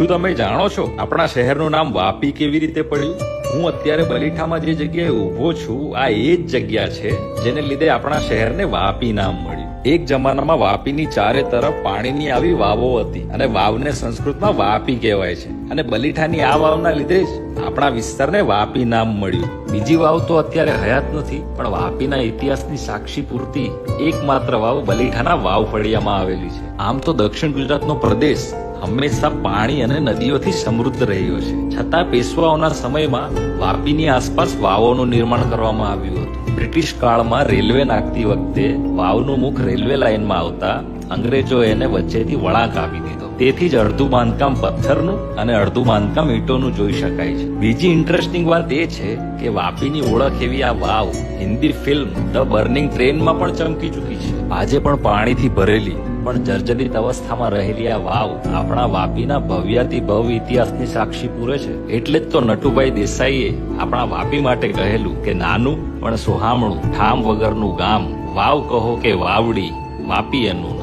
શું તમે જાણો છો? આપણા શહેરનું નામ વાપી કેવી રીતે પડ્યું? હું અત્યારે બલીઠામાં જે જગ્યાએ ઊભો છું, આ એ જ જગ્યા છે જેને લીધે આપણા શહેરને વાપી નામ મળ્યું. એક જમાનામાં વાપીની ચારે તરફ પાણીની આવી વાવો હતી અને વાવને સંસ્કૃતમાં વાપી કહેવાય છે. અને બલીઠાની આ વાવના લીધે જ આપણા વિસ્તારને વાપી નામ મળ્યું. બીજી વાવ તો અત્યારે હયાત નથી, પણ વાપીના ઇતિહાસની સાક્ષી પૂરતી એકમાત્ર વાવ બલીઠાના વાવ ફળિયામાં આવેલી છે. આમ તો દક્ષિણ ગુજરાતનો પ્રદેશ હંમેશા પાણી અને નદીઓથી સમૃદ્ધ રહ્યો છે. છતાં પેશવાઓના સમયમાં વાપીની આસપાસ વાવોનું નિર્માણ કરવામાં આવ્યું હતું. બ્રિટિશ કાળમાં રેલવે નાખતી વખતે વાવનું મુખ રેલવે લાઇનમાં આવતા અંગ્રેજો એને વચ્ચેથી વળાંક આપી દીધો. તેથી જ અડધું બાંધકામ પથ્થરનું અને અડધું બાંધકામ ઈંટોનું જોઈ શકાય છે. બીજી ઇન્ટરેસ્ટિંગ વાત એ છે કે વાપીની ઓળખ એવી આ વાવ, હિન્દી ફિલ્મ ધ બર્નિંગ ટ્રેનમાં પણ ચમકી ચૂકી છે. આજે પણ પાણીથી ભરેલી, પણ જર્જરિત અવસ્થામાં રહેલી આ વાવ આપણા વાપીના ભવ્યાતિ ભવ ઇતિહાસની સાક્ષી પૂરે છે. એટલે જ તો નટુભાઈ દેસાઈએ આપણા વાપી માટે કહેલું કે નાનું પણ સુહામણું, ઠામ વગરનું ગામ, વાવ કહો કે વાવડી, વાપી એનું